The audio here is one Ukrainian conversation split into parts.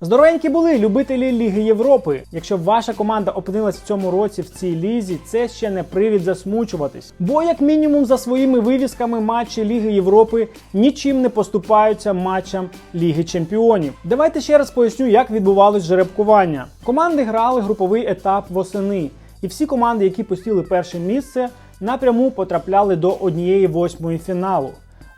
Здоровенькі були любителі Ліги Європи. Якщо ваша команда опинилась в цьому році в цій лізі, це ще не привід засмучуватись. Бо, як мінімум, за своїми вивісками матчі Ліги Європи нічим не поступаються матчам Ліги Чемпіонів. Давайте ще раз поясню, як відбувалось жеребкування. Команди грали груповий етап восени, і всі команди, які посіли перше місце, напряму потрапляли до однієї восьмої фіналу.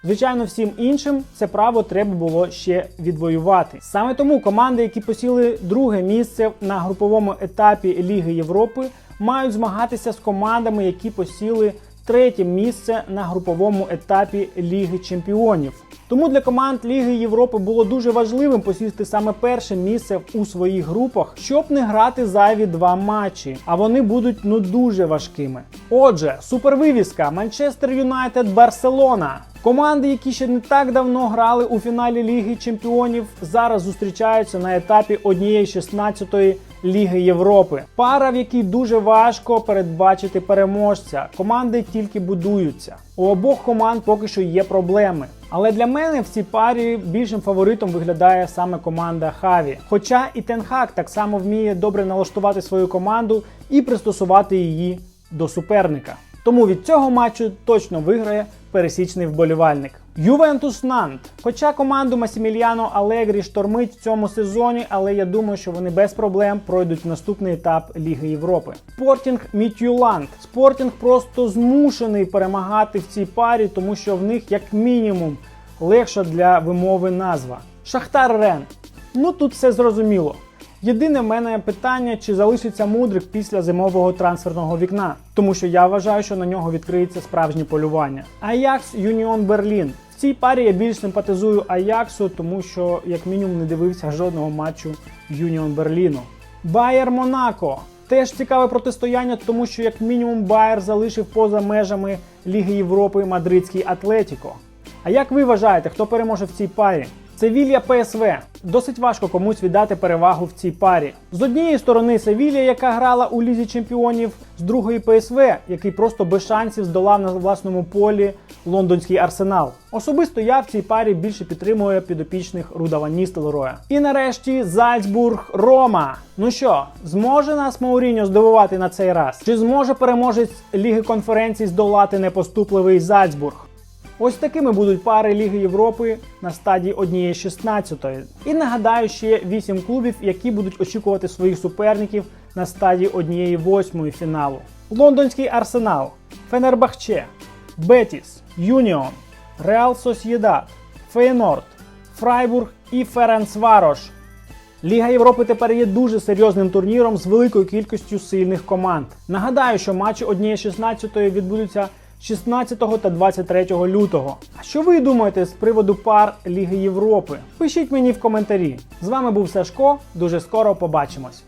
Звичайно, всім іншим це право треба було ще відвоювати. Саме тому команди, які посіли друге місце на груповому етапі Ліги Європи, мають змагатися з командами, які посіли третє місце на груповому етапі Ліги Чемпіонів. Тому для команд Ліги Європи було дуже важливим посісти саме перше місце у своїх групах, щоб не грати зайві два матчі, а вони будуть ну дуже важкими. Отже, супервивіска Манчестер Юнайтед Барселона. Команди, які ще не так давно грали у фіналі Ліги Чемпіонів, зараз зустрічаються на етапі однієї 16-ї Ліги Європи. Пара, в якій дуже важко передбачити переможця. Команди тільки будуються. У обох команд поки що є проблеми. Але для мене в цій парі більшим фаворитом виглядає саме команда Хаві. Хоча і Тенхак так само вміє добре налаштувати свою команду і пристосувати її до суперника. Тому від цього матчу точно виграє пересічний вболівальник. Ювентус Нант. Хоча команду Масіміліано Алегрі штормить в цьому сезоні, але я думаю, що вони без проблем пройдуть в наступний етап Ліги Європи. Спортінг Мітюланд. Спортінг просто змушений перемагати в цій парі, тому що в них як мінімум легша для вимови назва. Шахтар Рен. Ну тут все зрозуміло. Єдине в мене питання, чи залишиться мудрик після зимового трансферного вікна, тому що я вважаю, що на нього відкриється справжнє полювання. Аякс Юніон Берлін. В цій парі я більш симпатизую Аяксу, тому що як мінімум не дивився жодного матчу Юніон Берліну. Байер Монако. Теж цікаве протистояння, тому що як мінімум Байер залишив поза межами Ліги Європи мадридський Атлетіко. А як ви вважаєте, хто переможе в цій парі? Севілья ПСВ. Досить важко комусь віддати перевагу в цій парі. З однієї сторони Севілья, яка грала у лізі чемпіонів, з другої ПСВ, який просто без шансів здолав на власному полі лондонський арсенал. Особисто я в цій парі більше підтримую підопічних Руда Ван Ністелроя. І нарешті Зальцбург Рома. Ну що, зможе нас Мауріньо здивувати на цей раз? Чи зможе переможець Ліги конференцій здолати непоступливий Зальцбург? Ось такими будуть пари Ліги Європи на стадії однієї 16-ї. І нагадаю ще 8 клубів, які будуть очікувати своїх суперників на стадії однієї 8-ї фіналу: Лондонський Арсенал, Фенербахче, Бетіс, Юніон, Реал Сосєдат, Фейнорд, Фрайбург і Ференцварош. Ліга Європи тепер є дуже серйозним турніром з великою кількістю сильних команд. Нагадаю, що матчі однієї 16-ї відбудуться 16 та 23 лютого. А що ви думаєте з приводу пар Ліги Європи? Пишіть мені в коментарі. З вами був Сашко. Дуже скоро побачимось.